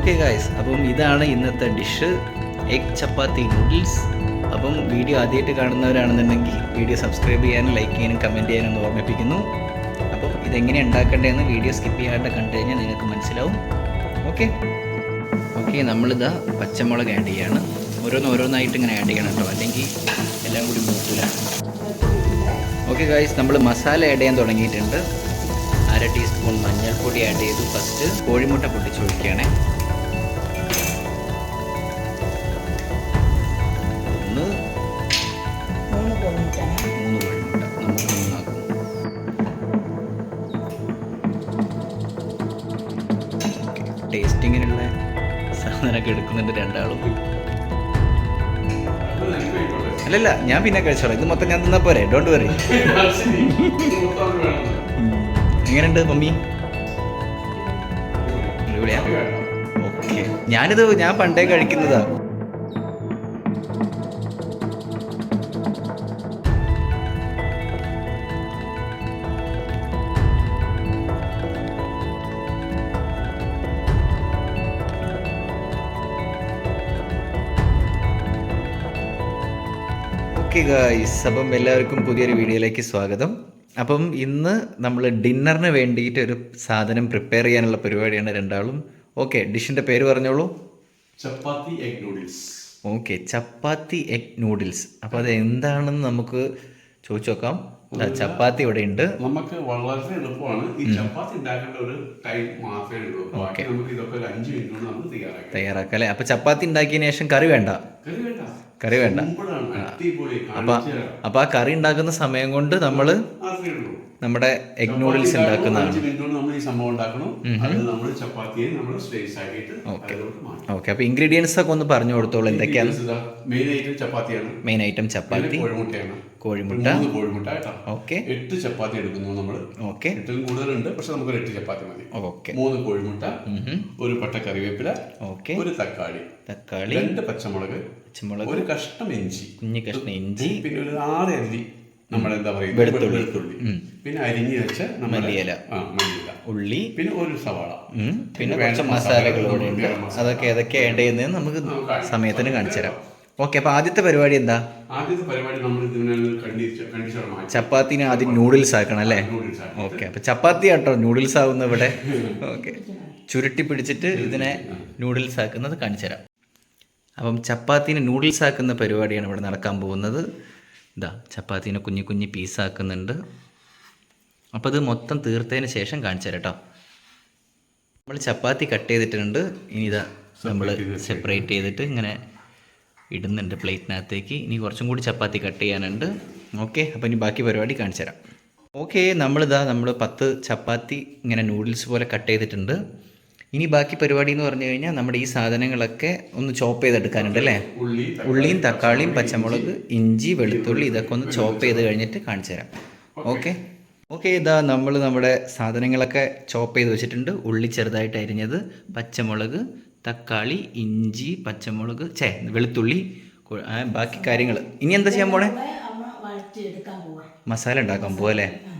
Okay guys അപ്പം ഇതാണ് ഇന്നത്തെ dish. Egg chapati noodles appam video ആദ്യമായിട്ട് കാണുന്നവരാണെന്നുണ്ടെങ്കിൽ വീഡിയോ സബ്സ്ക്രൈബ് ചെയ്യാനും ലൈക്ക് ചെയ്യാനും കമന്റ് ചെയ്യാനും ഒന്ന് ഓർമ്മിപ്പിക്കുന്നു. അപ്പം ഇതെങ്ങനെ ഉണ്ടാക്കേണ്ടതെന്ന് വീഡിയോ സ്കിപ്പ് ചെയ്യാണ്ട് കണ്ടു കഴിഞ്ഞാൽ നിങ്ങൾക്ക് മനസ്സിലാവും. ഓക്കെ ഓക്കെ നമ്മളിതാ പച്ചമുളക് ആഡ് ചെയ്യാണ്. ഓരോന്നോരോന്നായിട്ട് ഇങ്ങനെ ആഡ് ചെയ്യണം കേട്ടോ. അല്ലെങ്കിൽ എല്ലാം കൂടി മൂക്കില്ല ഓക്കെ ഗായ്സ് നമ്മൾ മസാല ആഡ് ചെയ്യാൻ തുടങ്ങിയിട്ടുണ്ട്. അര ടീസ്പൂൺ മഞ്ഞൾപ്പൊടി ആഡ് ചെയ്തു. ഫസ്റ്റ് കോഴിമുട്ട പൊട്ടിച്ചൊഴിക്കുകയാണേ. സാധനമൊക്കെ എടുക്കുന്നുണ്ട് രണ്ടാളും. അല്ലല്ല ഞാൻ പിന്നെ കഴിച്ചോളാം. ഇത് മൊത്തം ഞാൻ തിന്നാ പോരെ? ഡോണ്ട് വറി എങ്ങനെയുണ്ട് മമ്മി? അടിപൊളിയാ. ഓക്കെ. ഞാനിത് ഞാൻ പണ്ടേ കഴിക്കുന്നതാ. ഓക്കെ ഗായ്സ് അപ്പം എല്ലാവർക്കും പുതിയൊരു വീഡിയോയിലേക്ക് സ്വാഗതം. അപ്പം ഇന്ന് നമ്മൾ ഡിന്നറിന് വേണ്ടിയിട്ട് ഒരു സാധനം പ്രിപ്പയർ ചെയ്യാനുള്ള പരിപാടിയാണ് രണ്ടാളും. ഓക്കെ ഡിഷിന്റെ പേര് പറഞ്ഞോളൂ. Chapati egg noodles okay chapati egg noodles അപ്പോൾ അത് എന്താണെന്ന് നമുക്ക് ചോദിച്ചു നോക്കാം. ചപ്പാത്തി ഇവിടെ ഉണ്ട്. നമുക്ക് വളരെ എളുപ്പമാണ്. ഈ ചപ്പാത്തി ഉണ്ടാക്കേണ്ട ഒരു ടൈം മാത്രമേ ഉള്ളൂ. നമുക്ക് ഇതൊക്കെ ഒരു അഞ്ച് മിനിറ്റ് കൊണ്ട് നമുക്ക് തയ്യാറാക്കാം. തയ്യാറാക്കാം അല്ലേ? അപ്പോൾ ചപ്പാത്തി ഉണ്ടാക്കിയതിന് ശേഷം കറി വേണ്ട? കറി വേണ്ട. കറി വേണ്ട. അപ്പൊ. അപ്പോൾ ആ കറി ഉണ്ടാക്കുന്ന സമയം കൊണ്ട് നമ്മൾ നമ്മുടെ എഗ് നൂഡിൽസ് ഉണ്ടാക്കുന്നതാണ്. ഓക്കെ. അപ്പൊ ഇൻഗ്രീഡിയൻസ് ഒക്കെ ഒന്ന് പറഞ്ഞു കൊടുത്തോളൂ. എന്തൊക്കെയാണ്? Main item chapati. കോഴിമുട്ട. മൂന്ന് കോഴിമുട്ട കേട്ടോ. ഓക്കെ. എട്ട് ചപ്പാത്തി എടുക്കുന്നു നമ്മൾ ഓക്കെ. എട്ടിലും കൂടുതലുണ്ട് പക്ഷെ നമുക്ക് എട്ട് ചപ്പാത്തി മതി. ഓക്കെ. മൂന്ന് കോഴിമുട്ട ഒരു പട്ട കറിവേപ്പില ഓക്കെ. ഒരു തക്കാളി തക്കാളി രണ്ട് പച്ചമുളക് പച്ചമുളക് ഒരു കഷ്ണം ഇഞ്ചി. കുഞ്ഞു കഷ്ണം ഇഞ്ചി പിന്നെ ഒരു ആറ് അല്ലി നമ്മൾ എന്താ പറയുക വെളുത്തുള്ളി. വെളുത്തുള്ളി. പിന്നെ അരിഞ്ഞു വെച്ച മല്ലിയില. മല്ലിയില. ഉള്ളി. പിന്നെ ഒരു സവാള. പിന്നെ കുറച്ച് മസാലകളും മസാലകൾ ഇവിടെ ഉണ്ട്. ഗരം മസാല. അതൊക്കെ ഏതൊക്കെ വേണ്ടതെന്ന് നമുക്ക് സമയത്തിന് കാണിച്ചു തരാം. ഓക്കെ അപ്പൊ ആദ്യത്തെ പരിപാടി എന്താ? ആദ്യത്തെ പരിപാടി നമ്മൾ ചപ്പാത്തിനെ ആദ്യം നൂഡിൽസ് ആക്കണം അല്ലേ? ഓക്കെ അപ്പൊ ചപ്പാത്തി ആട്ടോ നൂഡിൽസ് ആവുന്ന ഇവിടെ. ഓക്കെ ചുരുട്ടി പിടിച്ചിട്ട് ഇതിനെ നൂഡിൽസ് ആക്കുന്നത് കാണിച്ചു തരാം. അപ്പം ചപ്പാത്തിന് നൂഡിൽസ് ആക്കുന്ന പരിപാടിയാണ് ഇവിടെ നടക്കാൻ പോകുന്നത്. ഇതാ ചപ്പാത്തിനെ കുഞ്ഞു കുഞ്ഞു പീസ് പീസാക്കുന്നുണ്ട് അപ്പോൾ ഇത് മൊത്തം തീർത്തതിന് ശേഷം കാണിച്ചു തരാം കേട്ടോ. നമ്മൾ ചപ്പാത്തി കട്ട് ചെയ്തിട്ടുണ്ട്. ഇനി ഇതാ നമ്മൾ സെപ്പറേറ്റ് ചെയ്തിട്ട് ഇങ്ങനെ ഇടുന്നുണ്ട് പ്ലേറ്റിനകത്തേക്ക് ഇനി കുറച്ചും കൂടി ചപ്പാത്തി കട്ട് ചെയ്യാനുണ്ട്. ഓക്കെ അപ്പോൾ ഇനി ബാക്കി പരിപാടി കാണിച്ചു തരാം. ഓക്കെ നമ്മളിതാ നമ്മൾ പത്ത് ചപ്പാത്തി ഇങ്ങനെ നൂഡിൽസ് പോലെ കട്ട് ചെയ്തിട്ടുണ്ട്. ഇനി ബാക്കി പരിപാടി എന്ന് പറഞ്ഞു കഴിഞ്ഞാൽ നമ്മുടെ ഈ സാധനങ്ങളൊക്കെ ഒന്ന് ചോപ്പ് ചെയ്തെടുക്കാനുണ്ട് അല്ലേ? ഉള്ളിയും തക്കാളിയും പച്ചമുളക് ഇഞ്ചി വെളുത്തുള്ളി ഇതൊക്കെ ഒന്ന് ചോപ്പ് ചെയ്ത് കഴിഞ്ഞിട്ട് കാണിച്ചു തരാം. ഓക്കെ. ഓക്കെ. ഇതാ നമ്മൾ നമ്മുടെ സാധനങ്ങളൊക്കെ ചോപ്പ് ചെയ്ത് വെച്ചിട്ടുണ്ട്. ഉള്ളി ചെറുതായിട്ട് അരിഞ്ഞത് പച്ചമുളക് തക്കാളി ഇഞ്ചി പച്ചമുളക് ചേ വെളുത്തുള്ളി ബാക്കി കാര്യങ്ങൾ ഇനി എന്താ ചെയ്യാൻ പോണേ? മസാല ഉണ്ടാക്കാൻ പോവല്ലേ ആ,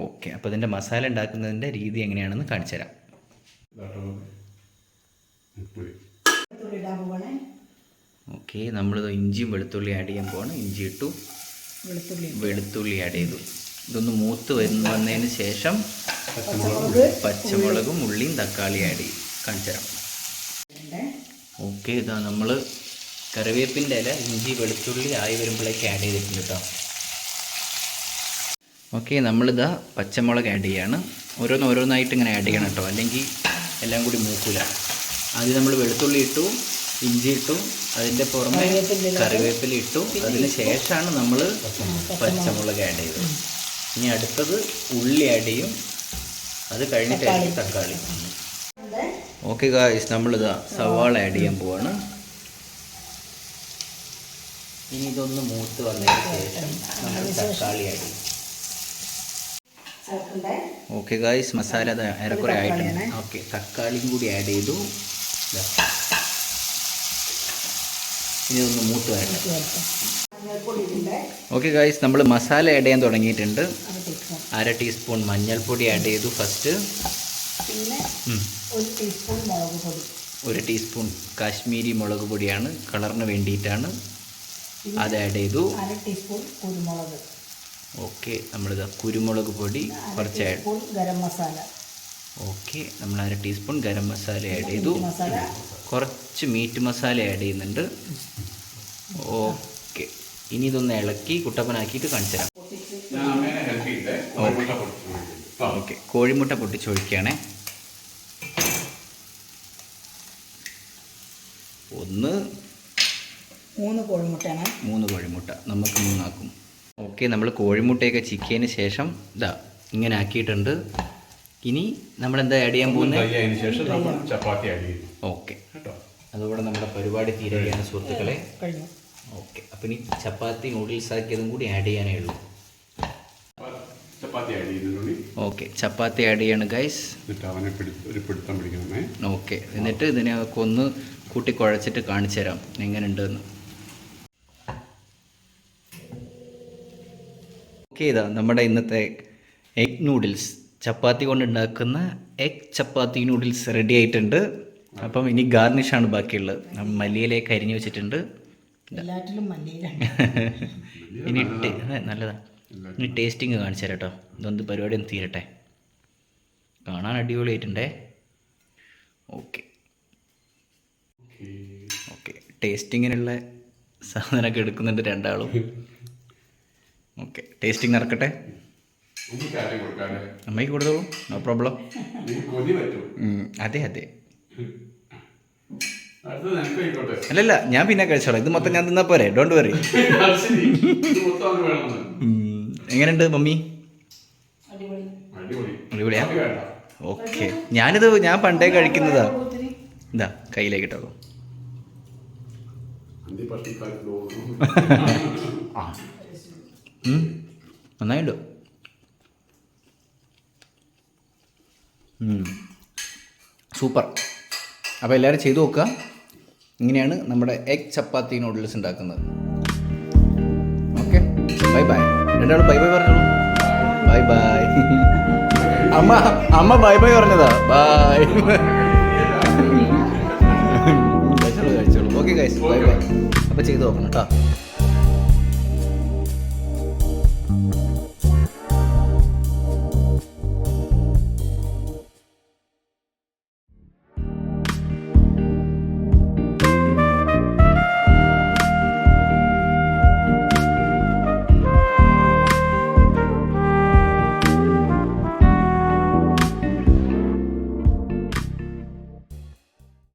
ഓക്കെ അപ്പോൾ ഇതിന്റെ മസാല ഉണ്ടാക്കുന്നതിന്റെ രീതി എങ്ങനെയാണെന്ന് കാണിച്ചു തരാം. ഓക്കെ നമ്മൾ ഇഞ്ചിയും വെളുത്തുള്ളി ആഡ് ചെയ്യാൻ പോവാണ്. ഇഞ്ചി ഇട്ടു. വെളുത്തുള്ളി വെളുത്തുള്ളി ആഡ് ചെയ്തു. ഇതൊന്ന് മൂത്ത് വരുന്ന വന്നതിന് ശേഷം പച്ചമുളക് പച്ചമുളകും ഉള്ളിയും തക്കാളി ആഡ് ചെയ്യും. കാണിച്ചു തരാം. ഓക്കെ ഇതാ നമ്മൾ കറിവേപ്പിന്റെ ഇല ഇഞ്ചി വെളുത്തുള്ളി ആയി വരുമ്പോഴേക്ക് ആഡ് ചെയ്തിട്ടുണ്ട് കേട്ടോ ഓക്കെ നമ്മളിതാ പച്ചമുളക് ആഡ് ചെയ്യാണ്. ഓരോന്ന് ഓരോന്നായിട്ട് ഇങ്ങനെ ആഡ് ചെയ്യണം കേട്ടോ അല്ലെങ്കിൽ എല്ലാം കൂടി മൂക്കില്ല ആദ്യം നമ്മൾ വെളുത്തുള്ളി ഇട്ടു ഇഞ്ചി ഇട്ടു അതിന്റെ പുറമെ കറിവേപ്പില ഇട്ടു. അതിന് ശേഷമാണ് നമ്മൾ പച്ചമുളക്. ആഡ് ചെയ്തത്. ഇനി അടുത്തത് ഉള്ളി ആഡ് ചെയ്യും. അത് കഴിഞ്ഞിട്ടായിരിക്കും തക്കാളി. ഓക്കെ ഗായ്സ് നമ്മളിതാ സവാള ആഡ് ചെയ്യാൻ പോവാണ്. ഇനി ഇതൊന്ന് മൂത്ത് വന്നതിന് ശേഷം നമ്മൾ തക്കാളി ആഡ് ചെയ്യും. ഓക്കെ ഗായ്സ് മസാല ഏറെക്കുറെ ആയിട്ടുണ്ട്. ഓക്കെ തക്കാളിയും കൂടി ആഡ് ചെയ്തു. ഇനി ഒന്ന് മൂത്ത് വരട്ടെ. ഓക്കെ ഗായ്സ് നമ്മൾ മസാല ആഡ് ചെയ്യാൻ തുടങ്ങിയിട്ടുണ്ട്. അര ടീസ്പൂൺ മഞ്ഞൾപ്പൊടി ആഡ് ചെയ്തു ഫസ്റ്റ് പിന്നെ. ഒരു ടീസ്പൂൺ മുളക് പൊടി. ഒരു ടീസ്പൂൺ കാശ്മീരി മുളക് പൊടിയാണ്. കളറിന് വേണ്ടിയിട്ടാണ് അത് ആഡ് ചെയ്തു. അര ടീസ്പൂൺ കുരുമുളക്. ഓക്കെ നമ്മളിത് കുരുമുളക് പൊടി കുറച്ച് ആഡ് ഗരം മസാല. ഓക്കെ നമ്മൾ അര ടീസ്പൂൺ ഗരം മസാല ആഡ് ചെയ്തു. മസാല. കുറച്ച് മീറ്റ് മസാല ആഡ് ചെയ്യുന്നുണ്ട്. ഓക്കെ ഇനി ഇതൊന്ന് ഇളക്കി കുട്ടപ്പനാക്കിയിട്ട് കാണിച്ചു തരാം ഞാൻ അമ്മേനെ ഹെൽപ്പ് ചെയ്തേ. കോഴിമുട്ട പൊട്ടിച്ചു കേട്ടോ ഓക്കെ കോഴിമുട്ട പൊട്ടിച്ചൊഴിക്കുകയാണേ. ഒന്ന്. മൂന്ന് കോഴിമുട്ടയാണ്. മൂന്ന് കോഴിമുട്ട. നമുക്ക് മൂന്നാക്കും. ഓക്കെ നമ്മൾ കോഴിമുട്ടയൊക്കെ ചിക്കിയതിന് ശേഷം ഇതാ ഇങ്ങനെ ആക്കിയിട്ടുണ്ട്. ഇനി നമ്മൾ എന്താ ആഡ് ചെയ്യാൻ പോകുന്നത് ശേഷം ചപ്പാത്തി ആഡ് ചെയ്യും ഓക്കെ. കേട്ടോ? അതോടെ നമ്മുടെ പരിപാടി തീരുകയാണ് സുഹൃത്തുക്കളെ. കഴിഞ്ഞു. ഓക്കെ അപ്പം ഇനി ചപ്പാത്തി നൂഡിൽസ് ആക്കിയതും കൂടി ആഡ് ചെയ്യാനേ ഉള്ളൂ. അപ്പൊ ചപ്പാത്തി ആഡ് ചെയ്തിട്ടുണ്ടെങ്കിൽ ഓക്കെ ചപ്പാത്തി ആഡ് ചെയ്യാണ് ഗൈസ് എന്നിട്ട് അവനെ പിടി ഒരു പിടുത്തം പിടിക്കണമേ. ഓക്കെ എന്നിട്ട് ഇതിനെ ഒന്ന് കൂട്ടി കുഴച്ചിട്ട് കാണിച്ചു തരാം എങ്ങനെയുണ്ടെന്ന് ഓക്കെ ഇതാ നമ്മുടെ ഇന്നത്തെ എഗ് നൂഡിൽസ് ചപ്പാത്തി കൊണ്ട് ഉണ്ടാക്കുന്ന എഗ് ചപ്പാത്തി നൂഡിൽസ് റെഡി ആയിട്ടുണ്ട്. അപ്പം ഇനി ഗാർണിഷാണ് ബാക്കിയുള്ളത്. മല്ലിയിലേക്ക് അരിഞ്ഞു വെച്ചിട്ടുണ്ട്. ഇനി നല്ലതാണ് ഇനി ടേസ്റ്റിങ് കാണിച്ചു തരാം കേട്ടോ. ഇതൊന്ന് പരിപാടി ഒന്ന് തീരട്ടെ. കാണാൻ അടിപൊളിയായിട്ടുണ്ടേ. ഓക്കെ ടേസ്റ്റിങ്ങിനുള്ള സാധനമൊക്കെ എടുക്കുന്നുണ്ട് രണ്ടാളും. ഓക്കെ ടേസ്റ്റിംഗ് നടക്കട്ടെ? അമ്മയ്ക്ക് കൊടുത്തോളൂ നോ പ്രോബ്ലം അതെ അതെ. അല്ലല്ല ഞാൻ പിന്നെ കഴിച്ചോളാം. ഇത് മൊത്തം ഞാൻ തിന്നാ പോരെ ഡോണ്ട് വറി എങ്ങനെയുണ്ട് മമ്മി? അടിപൊളി. അടിപൊളി. അടിപൊളിയാ? ഓക്കെ ഞാനിത് ഞാൻ പണ്ടേ കഴിക്കുന്നതാ. ഇതാ കയ്യിലേക്ക് ഇട്ടോ നന്നായിട്ടോ. സൂപ്പർ അപ്പോൾ എല്ലാവരും ചെയ്തു നോക്കുക. ഇങ്ങനെയാണ് നമ്മുടെ എഗ് ചപ്പാത്തി നൂഡിൽസ് ഉണ്ടാക്കുന്നത്. ഓക്കെ ബൈ ബൈ രണ്ടാളും ബൈ ബൈ പറഞ്ഞോളൂ. ബൈ ബൈ അമ്മ അമ്മ ബൈ ബൈ പറഞ്ഞതാ. ബൈ കഴിച്ചോളൂ കഴിച്ചോളൂ ഓക്കെ കഴിച്ചു ബൈ അപ്പോൾ ചെയ്തു നോക്കണം കേട്ടോ